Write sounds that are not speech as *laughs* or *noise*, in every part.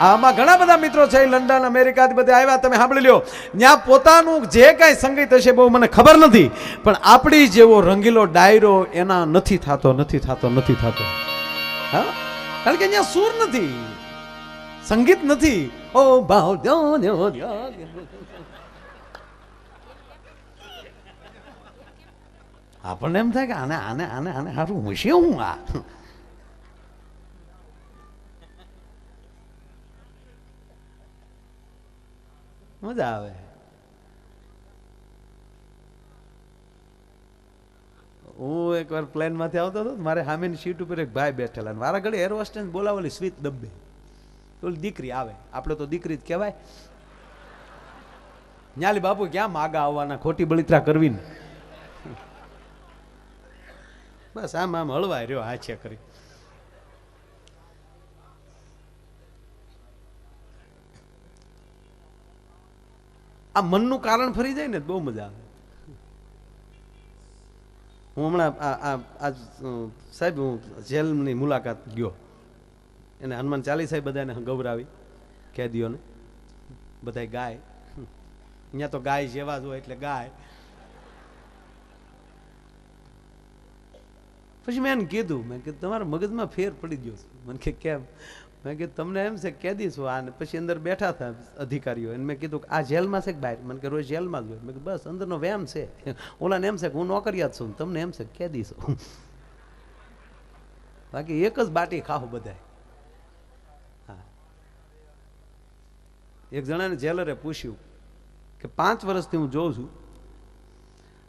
આમાં ઘણા બધા મિત્રો છે, લંડન અમેરિકાથી બધે આવ્યા, તમે સાંભળી લ્યો. ત્યાં પોતાનું જે કાંઈ સંગીત હશે બહુ મને ખબર નથી, પણ આપણી જેવો રંગીલો ડાયરો એના નથી થતો નથી થતો નથી થતો. હા? કારણ કે અહીંયા સૂર નથી. સંગીત નથી. ઓ ભાવ. આપણને એમ થાય કે આને આને આને આને સારું હું છે હું આ? મજા આવે. હું એકવાર પ્લેનમાંથી આવતો હતો, મારે સામેની સીટ ઉપર એક ભાઈ બેઠેલા અને મારા ઘડી એર હોસ્ટેસ બોલાવેલી સ્વીત ડબ્બે ઓલી દીકરી આવે. આપણે તો દીકરી જ કહેવાય. ન્યાલી બાપુ ક્યાં માગા આવવાના ખોટી બળિત્રા કરવી ને બસ આમ આમ હળવાય રહ્યો હાચે કરી. આ મનનું કારણ ફરી જાય ને બહુ મજા આવે. હું હમણાં આ સાહેબ, હું જેલની મુલાકાત ગયો. એને હનુમાન ચાલીસાઈ બધાને ગૌરાવી કેદીઓને. બધાય ગાય. અહીંયા તો ગાય જેવા જ હોય એટલે ગાય. પછી મેં એને કીધું, મેં કીધું, તમારા મગજમાં ફેર પડી ગયો મને કે, કેમ? મેં કીધું, તમને એમ છે કેદી દઈશું આ. પછી અંદર બેઠા હતા અધિકારીઓ. મેં કીધું કે આ જેલમાં છે કે બહાર? મને કે રોજ જેલમાં જ હોય. મેં બસ, અંદરનો વ્યાયામ છે. *laughs* ઓલાને એમ છે કે, હું નોકરિયાત છું. તમને એમ છે કે દઈશું. *laughs* બાકી એક જ બાટી ખાવ બધા હા. એક જણાને જેલરે પૂછ્યું કે, પાંચ વર્ષથી હું જોઉં છું.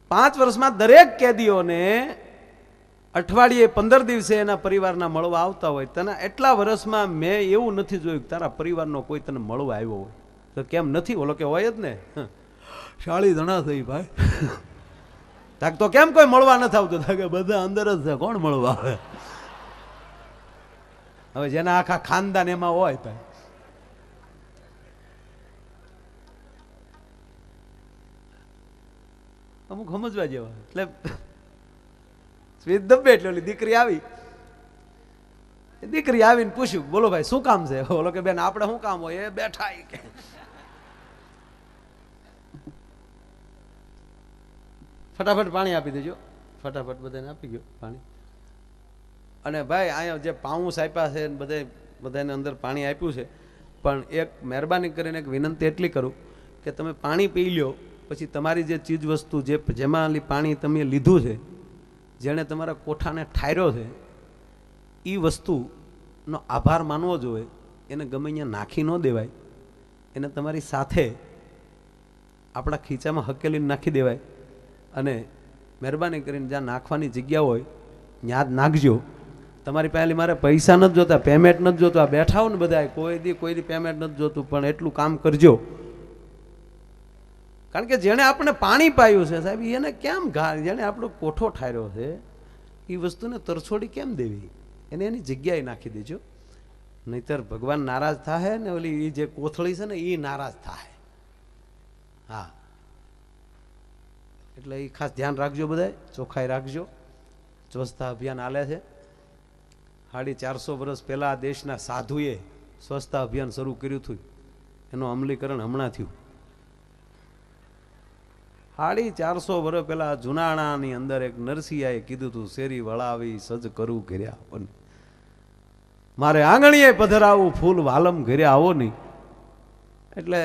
પાંચ વર્ષમાં દરેક કેદીઓને અઠવાડિયે પંદર દિવસે એના પરિવારના મળવા આવતા હોય તને એટલા વર્ષમાં મેં એવું નથી જોયું કે તારા પરિવારનો કોઈ તને મળવા આવ્યો હોય. તો કેમ નથી? ઓલો કે હોય જ ને. શાળી જણા થઈ ભાઈ. તાક તો કેમ કોઈ મળવા નથી આવતું? તાકે બધા અંદર જ છે. કોણ મળવા આવે? હવે જેના આખા ખાનદાન એમાં હોય ભાઈ અમુક સમજવા જેવા. એટલે સ્વીત દબ્બે એટલે ઓલી દીકરી આવી. દીકરી આવીને પૂછ્યું, બોલો ભાઈ, શું કામ છે? બોલો કે બેન, આપણે શું કામ હોય? એ બેઠા કે. ફટાફટ પાણી આપી દેજો. ફટાફટ બધાને આપી ગયો પાણી. અને ભાઈ, અહીંયા જે પાઉસ આપ્યા છે બધે બધાને અંદર પાણી આપ્યું છે. પણ એક મહેરબાની કરીને એક વિનંતી એટલી કરું કે તમે પાણી પી લ્યો, પછી તમારી જે ચીજ વસ્તુ જે જેમાં પાણી તમે લીધું છે જેણે તમારા કોઠાને ઠાર્યો છે એ વસ્તુનો આભાર માનવો જોઈએ. એને ગમે અહીંયા નાખી ન દેવાય. એને તમારી સાથે આપણા ખીચામાં હકેલીને નાખી દેવાય. અને મહેરબાની કરીને જ્યાં નાખવાની જગ્યા હોય, ત્યાં જ નાખજો. તમારી પહેલી મારે પૈસા નથી જોતા પેમેન્ટ નથી જોતા. બેઠા હો ને બધા કોઈ દી કોઈ દી પેમેન્ટ નથી જોતું, પણ એટલું કામ કરજો. કારણ કે જેણે આપણે પાણી પાયું છે, સાહેબ એને કેમ ઘા, જેણે આપણો કોઠો ઠાર્યો છે એ વસ્તુને તરછોડી કેમ દેવી? એને એની જગ્યાએ નાખી દેજો. નહીતર ભગવાન નારાજ થાય ને ઓલી એ જે કોથળી છે ને એ નારાજ થાય હા. એટલે એ ખાસ ધ્યાન રાખજો બધાય, ચોખ્ખાઈ રાખજો. સ્વચ્છતા અભિયાન આલે છે. સાડી ચારસો વર્ષ પહેલાં દેશના સાધુએ સ્વચ્છતા અભિયાન શરૂ કર્યું હતું. એનું અમલીકરણ હમણાં થયું. સાડી ચારસો વર્ષ પહેલા જુનાણાની અંદર એક નરસિંહાએ કીધું હતું શેરી વળાવી સજ કરું ઘેર્યા આવો. મારે આંગણીએ પધરાવું, ફૂલ વાલમ ઘેરે આવો નહીં એટલે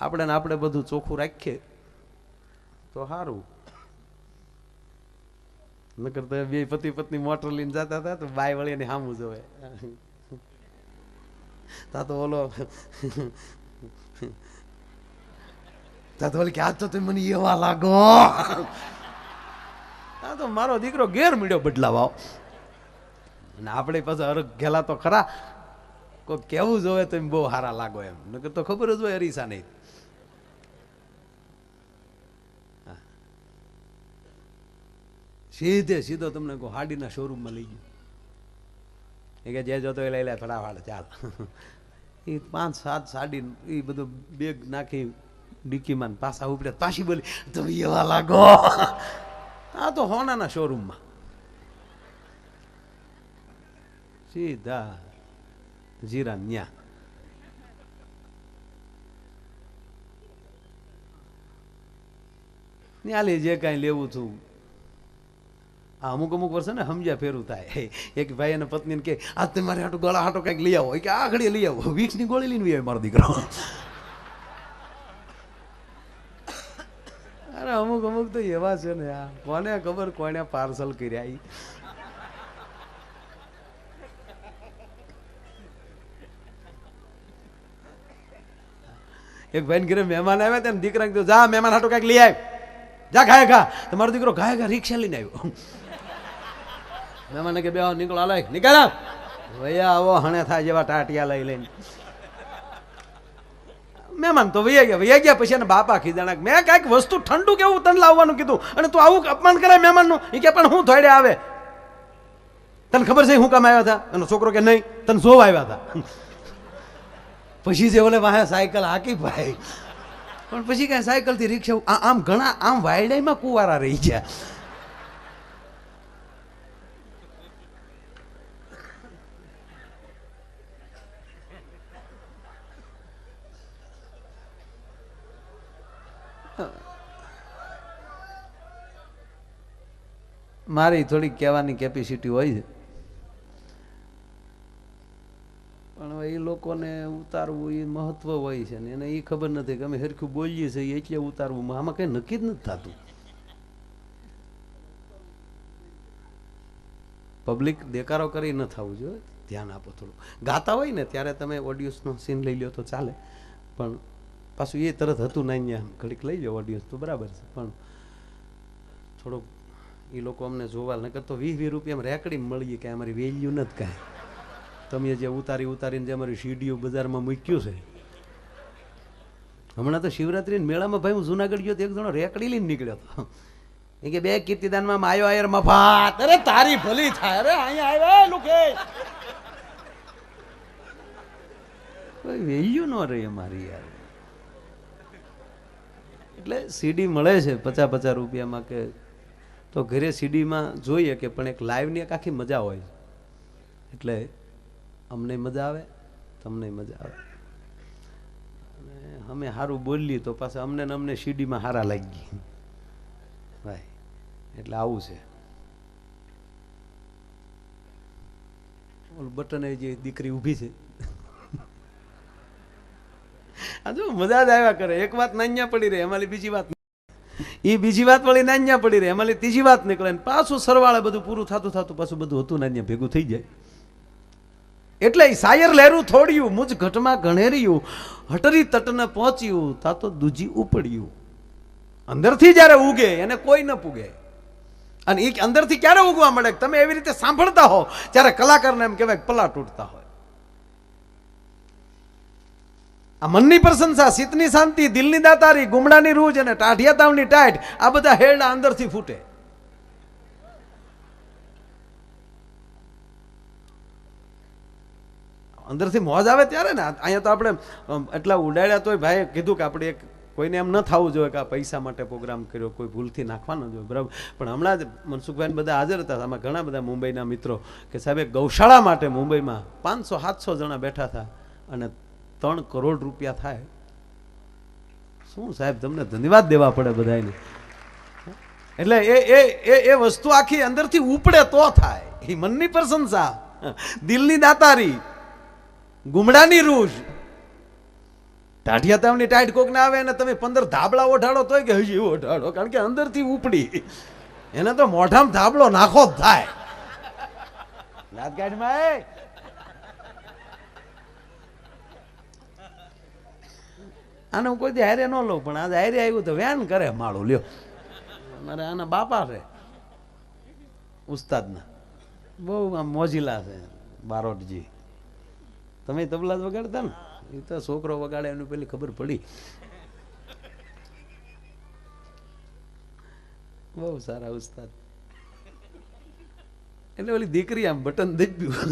આપણે ને આપણે બધું ચોખ્ખું રાખીએ તો સારું નકર તો બે પતિ પત્ની મોટર લઈને જતા હતા તો બાય વળીને સામું જોવે તા તો ઓલો તા તો કે આજ તો તમે મને એવા લાગો. આ તો મારો દીકરો ગેર મીડ્યો બદલાવા અને આપણે પાછા અરગ ગેલા તો ખરા. કોઈ કેવું જોવે તો બહુ સારા લાગો એમ. નકર તો ખબર જ હોય અરીસા નહીં સીધે સીધો તમને કોઈ હાડીના શોરૂમમાં લઈ ગયો. એ કે જે જોતો એ લઈ લે, ફટાફટ ચાલ. *laughs* એ પાંચ સાત સાડી એ બધું બેગ નાખી ડિક્કીમાં ને પાછા ઉપડે, પાછી બોલી તમે એવા લાગો. આ તો હોનાના શોરૂમમાં સીધા જીરા ન્યા. ન્યાલે જે કાંઈ લેવું છું. આ અમુક અમુક વર્ષે ને સમજ્યા ફેરું થાય. એક ભાઈ અને પત્નીને કે આ તમારે મારે હાટું ગળા હાટો કંઈક લઈ આવો. કે, આ ઘડી લઈ આવો. વીક્સની ગોળી લઈને આવી મારો દીકરો. અમુક અમુક તો એવા છે ને આ. કોને ખબર કોને પાર્સલ કર્યા એક ભાઈ ઘરે મહેમાન આવ્યા હતા ને, દીકરાને કીધું, જા, મહેમાન હાટો કંઈક લઈ આવ. જા ખાય ખા તમારો દીકરો ખાય ખા રિક્ષા લઈને આવ્યો. મહેમાને કે, બે નીકળો, હાલો નીકળ્યા ભૈયા, આવો, હણે થાય જેવા ટાટિયા લઈ લઈને. મહેમાન તો વૈયા ગયા વૈયા ગયા પછી એને બાપા ખીજાણા મેં કાંઈક વસ્તુ ઠંડુ કેવું તને લાવવાનું કીધું? અને તું આવું અપમાન કરે મહેમાનનું? એ કે, પણ હું થોડે આવે. તને ખબર છે હું કામ આવ્યા હતા? એનો છોકરો કે, નહીં, તને જોવા આવ્યા હતા. પછી જે ઓલે વાહે સાયકલ હાકી ભાઈ પણ પછી કાંઈ સાયકલથી રિક્ષા આમ ઘણા આમ વાયડાઈમાં કુવારા રહી ગયા. મારી થોડીક કહેવાની કેપેસિટી હોય છે. પણ એ લોકોને ઉતારવું એ મહત્વ હોય છે ને, એને એ ખબર નથી કે અમે હરખું બોલીએ છીએ એટલે ઉતારવું. આમાં કંઈ નક્કી જ નથી થતું. પબ્લિક દેકારો કરી ન થવું જોઈએ. ધ્યાન આપો થોડું. ગાતા હોય ને, ત્યારે તમે ઓડિયન્સનો સીન લઈ લો તો ચાલે. પણ પાછું એ તરત હતું ના અહીંયા. ઘડીક લઈ લો ઓડિયન્સ તો બરાબર છે. પણ થોડોક એ લોકો અમને જોવા, નકર તો વીસ વીસ રૂપિયા રેકડી મળીએ કે અમારી વેલ્યુ નથી કાંઈ. તમે જે ઉતારી ઉતારીને જે અમારી સીડીઓ બજારમાં મૂક્યું છે. હમણાં તો શિવરાત્રી મેળામાં ભાઈ હું જુનાગઢ ગયો એક જણો રેકડી લઈને નીકળ્યો હતો. એ કે બે કીર્તિદાનમાં માયો આયર મફાત. અરે તારી ભલી થાય. અરે અહીંયા આવ્યા લુકે વેલ્યુ ન રહી અમારી યાર. એટલે સીડી મળે છે પચાસ પચાસ રૂપિયામાં કે તો ઘરે સીડીમાં જોઈએ કે પણ એક લાઈવની એક આખી મજા હોય. એટલે અમને મજા આવે, તમને મજા આવે. અમે સારું બોલીએ તો પાછા અમને ને અમને સીડીમાં સારા લાગી ભાઈ, એટલે આવું છે. ઓલું બટન જે દીકરી ઊભી છે. આ જો મજા જ આવ્યા કરે. એક વાત નાન્યા પડી રહે એમાં બીજી વાત એ બીજી વાત વળી નાન્યા પડી રહે એમાં ત્રીજી વાત નીકળે ને પાછું સરવાળે બધું પૂરું થતું થતું પાછું બધું હતું નાન્યા ભેગું થઈ જાય. એટલે સાયર લહેરું થોડ્યું, મુજ ઘટમાં ગણેર્યું, હટરી તટને પહોંચ્યું, તા તો દૂજી ઉપડ્યું. અંદરથી જ્યારે ઉગે, એને કોઈ ન પૂગે. અને એ અંદરથી ક્યારે ઉગવા મળે તમે એવી રીતે સાંભળતા હો? ત્યારે કલાકારને એમ કહેવાય પલા તૂટતા હોય. આ મનની પ્રશંસા, શીતની શાંતિ, દિલની દાતારી, ગુમડાની રૂજ અને ટાઢિયા તાવની ટાઈટ, આ બધા હેરડા અંદરથી ફૂટે. અંદરથી મોજ આવે ત્યારે ને? અહીંયા તો આપણે એટલા ઉડાડ્યા તોય ભાઈએ કીધું કે આપણે એક કોઈને એમ ન થવું જોઈએ કે આ પૈસા માટે પ્રોગ્રામ કર્યો, કોઈ ભૂલથી નાખવાનો જોઈએ, બરાબર? પણ હમણાં જ મનસુખભાઈને બધા હાજર હતા, આમાં ઘણા બધા મુંબઈના મિત્રો કે સાહેબ ગૌશાળા માટે મુંબઈમાં પાંચસો, સાતસો જણા બેઠા હતા અને ત્રણ કરોડ રૂપિયા થાય. શું સાહેબ તમને ધન્યવાદ દેવા પડે બધાને એટલે એ એ વસ્તુ આખી અંદરથી ઉપડે તો થાય. એ મનની પ્રશંસા. દિલની દાતારી. ગુમડાની રૂજ ટાઢિયા તાવની ટાઈટ કોક ના આવે અને તમે પંદર ધાબળા ઓઢાડો તોય કે હજી ઓઢાડો, કારણ કે અંદરથી ઉપડી. એને તો મોઢામાં ધાબળો નાખો જ થાય. લાદગાડીમાં આને હું કોઈ હારે ન લઉં, પણ આજે હારે આવ્યું તો વ્યાન કરે માળું, લ્યો. મારે આના બાપા છે, ઉસ્તાદના. બહુ આમ મોજીલા છે, બારોટજી. તમે તબલા જ વગાડતા ને? એ તો છોકરો વગાડે, એનું પેલી ખબર પડી. બહુ સારા ઉસ્તાદ. એટલે ઓલી દીકરી આમ બટન દબ્યું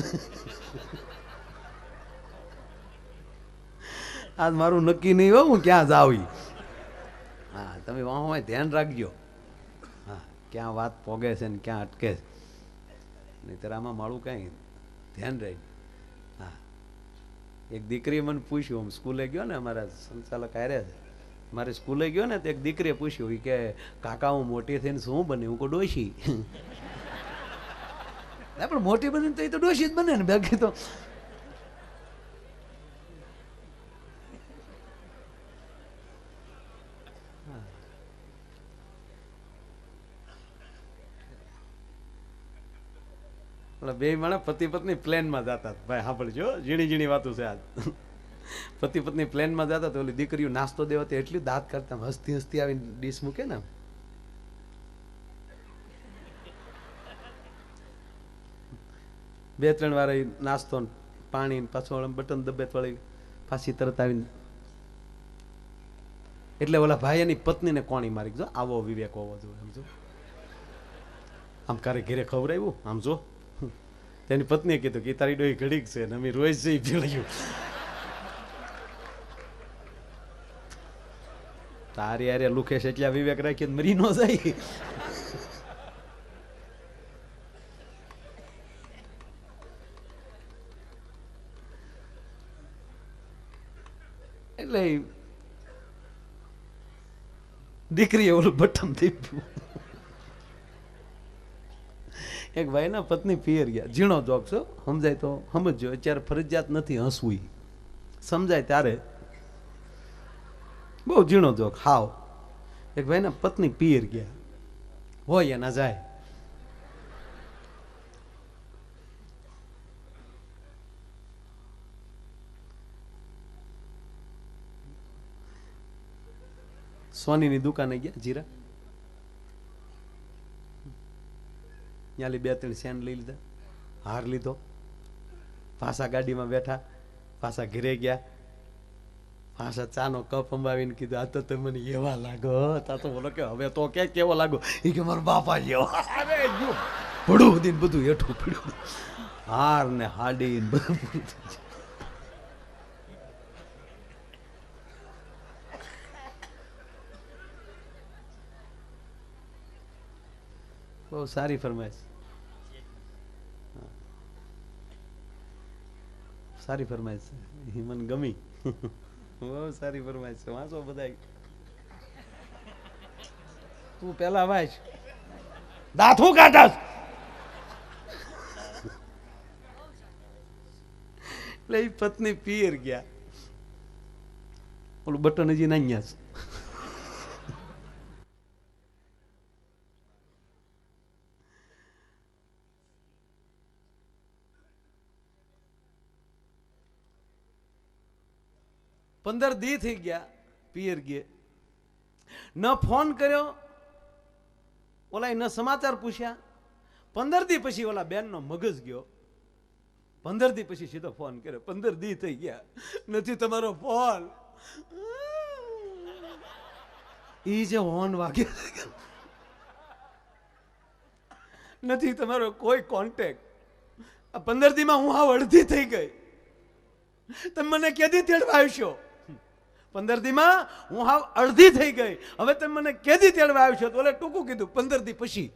આજ મારું નક્કી નહીં હોય હું ક્યાં જાવ. હા, તમે વાહમાં ધ્યાન રાખજો. હા, ક્યાં વાત પોગે છે ને ક્યાં અટકે છે. નહીતર આમાં મારું કાંઈ ધ્યાન રહે હા. એક દીકરી મને પૂછ્યું આમ સ્કૂલે ગયો ને, અમારા સંચાલક હારે છે. મારે સ્કૂલે ગયો ને, તો એક દીકરીએ પૂછ્યું કે, કાકા, હું મોટી થઈને શું બની હું કહું ડોશી. *laughs* ના, પણ મોટી બની તો એ તો ડોશી જ બને ને, બાકી તો બે માણસ પતિ પત્ની પ્લેનમાં જતા. ભાઈ, સાંભળજો, ઝીણી ઝીણી વાતો છે આજ. પતિ પત્ની પ્લેનમાં જતા તો ઓલી દીકરીઓ નાસ્તો દેવા તે એટલી દાંત કરતા હસતી હસતી આવીને ડીશ મૂકે ને બે ત્રણ વાર નાસ્તો પાણી પાછો બટન દબે વળી પાછી તરત આવીને એટલે ઓલા ભાઈ એની પત્નીને કોણી મારી. જો, આવો વિવેક હોવો જોઈએ, સમજો. આમ કારે ઘેરે ખવડાવ્યું, આમ જો. તેની પત્નીએ કીધું કે તારી ડોહી ઘડીક છે અમે રોજ જઈ પીળ્યું તારી આરે લુખેશ એટલા વિવેક રાખીને મરી નો જાય. એટલે દીકરીએ ઓલું બટન દીધું એક ભાઈના પત્ની પિયર ગયા. ઝીણો જોક છો સમજાય તો સમજજો અત્યારે ફરજિયાત નથી હસવું સમજાય ત્યારે. બહુ ઝીણો જોક, હાવ. એક ભાઈના પત્ની પિયર ગયા. હોય એના જાય. સોનીની દુકાને ગયા, જીરા? ત્યાં બે ત્રણ સેન લઈ લીધા હાર લીધો. પાછા ગાડીમાં બેઠા પાછા ઘરે ગયા. પાછા ચાનો કપ અંબાવીને કીધું આ તો તમને એવા લાગો તા તો બોલો કે હવે તો કે કેવો લાગો? એ કે મારા બાપા જેવા અરે પડું દીન બધું હેઠું પડ્યું હાર ને હાડી બધું પૂરું થઈ બહુ સારી ફરમાઈશ. સારી ફરમાઈશ છે. મને ગમી. બહુ સારી ફરમાઈશ છે. વાંચો બધા તું પેલા વાંચ. દાથું કાઢસ એટલે એ પત્ની પિયર ગયા. ઓલું બટન હજી નાન્યા છે. પંદર દી થઈ ગયા પિયર ગયે. ન ફોન કર્યો ઓલા ન સમાચાર પૂછ્યા. પંદર દી પછી ઓલા બેનનો મગજ ગયો. પંદર દી પછી સીધો ફોન કર્યો. પંદર દી થઈ ગયા. નથી તમારો ફોન. ઈ જે હોર્ન વાગે. નથી તમારો કોઈ કોન્ટેક આ પંદર દીમાં હું આ અડધી થઈ ગઈ. તમે મને કેદી તેડવા આવશો પંદર દીમાં હું હાવ અડધી થઈ ગઈ. હવે તમે મને કેદી તેડવા આવશો તો ઓલે ટૂંકું કીધું, પંદર દી પછી.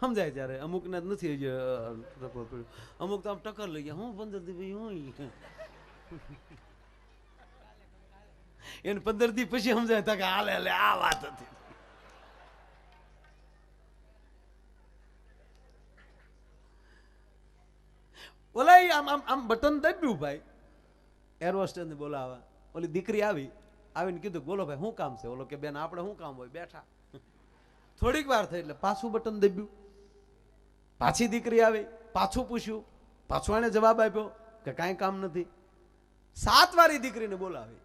સમજાય ત્યારે? અમુક ને નથી. અમુક તો આમ ટક્કર લઈ ગયા. હું પંદર દી પછી, હું એને પંદર દી પછી સમજાય તા કે હાલે હાલે, આ વાત હતી. ઓલા આમ આમ આમ બટન દબ્યું ભાઈ. એર હોસ્ટેસને બોલાવા. ઓલી દીકરી આવી. આવીને કીધું, બોલો ભાઈ, શું કામ છે? ઓલો કે, બેન, આપણે શું કામ હોય? બેઠા. થોડીક વાર થઈ એટલે પાછું બટન દબ્યું. પાછી દીકરી આવી, પાછું પૂછ્યું. પાછું એને જવાબ આપ્યો કે કાંઈ કામ નથી. સાત વારી દીકરીને બોલાવી.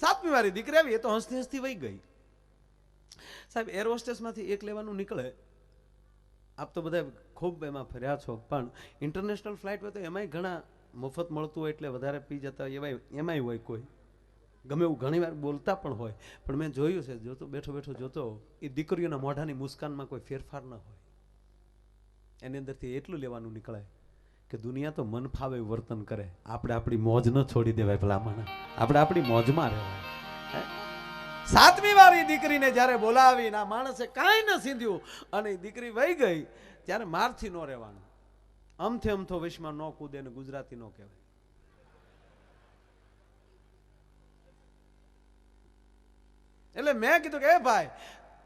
સાતમી વારી દીકરી આવી, એ તો હસતી હસતી વહી ગઈ. સાહેબ એર હોસ્ટેસમાંથી એક લેવાનું નીકળે. આપ તો બધા ખૂબ એમાં ફર્યા છો. પણ ઇન્ટરનેશનલ ફ્લાઇટ હોય તો એમાંય ઘણા મફત મળતું હોય એટલે વધારે પી જતા હોય એવાય એમાંય હોય કોઈ. ગમે એવું ઘણી વાર બોલતા પણ હોય. પણ મેં જોયું છે, જોતો બેઠો બેઠો જોતો, એ દીકરીઓના મોઢાની મુસ્કાનમાં કોઈ ફેરફાર ન હોય. એની અંદરથી એટલું લેવાનું નીકળે કે દુનિયા તો મન ફાવે વર્તન કરે. આપણે આપણી મોજ ન છોડી દેવાય ભલામણ. આપણે આપણી મોજમાં રહેવાય? સાતમી વાર એ દીકરીને જ્યારે બોલાવી ના માણસે કાંઈ ન સીધ્યું અને દીકરી વહી ગઈ ત્યારે મારથી ન રહેવાનું. અમથે અમથો વિશ્વમાં ન કૂદે ને ગુજરાતી ન કહેવાય. એટલે મેં કીધું કે, એ ભાઈ,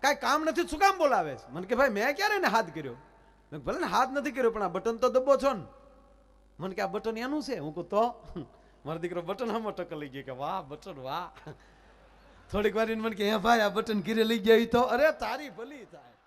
કાંઈ કામ નથી શું કામ બોલાવે મને કે, ભાઈ, મેં ક્યારે એને હાથ કર્યો? મેં ભલે ને હાથ નથી કર્યો, પણ આ બટન તો દબો છો ને. મને કે, આ બટન એનું છે? હું કહું, તો? મારો દીકરો બટન આમાં ટક્કર લઈ ગયો કે, વાહ, બટન, વાહ. થોડીક વાર મને કે હે ભાઈ, આ બટન ઘીરે લઈ ગયા તો. અરે, તારી ભલી થાય.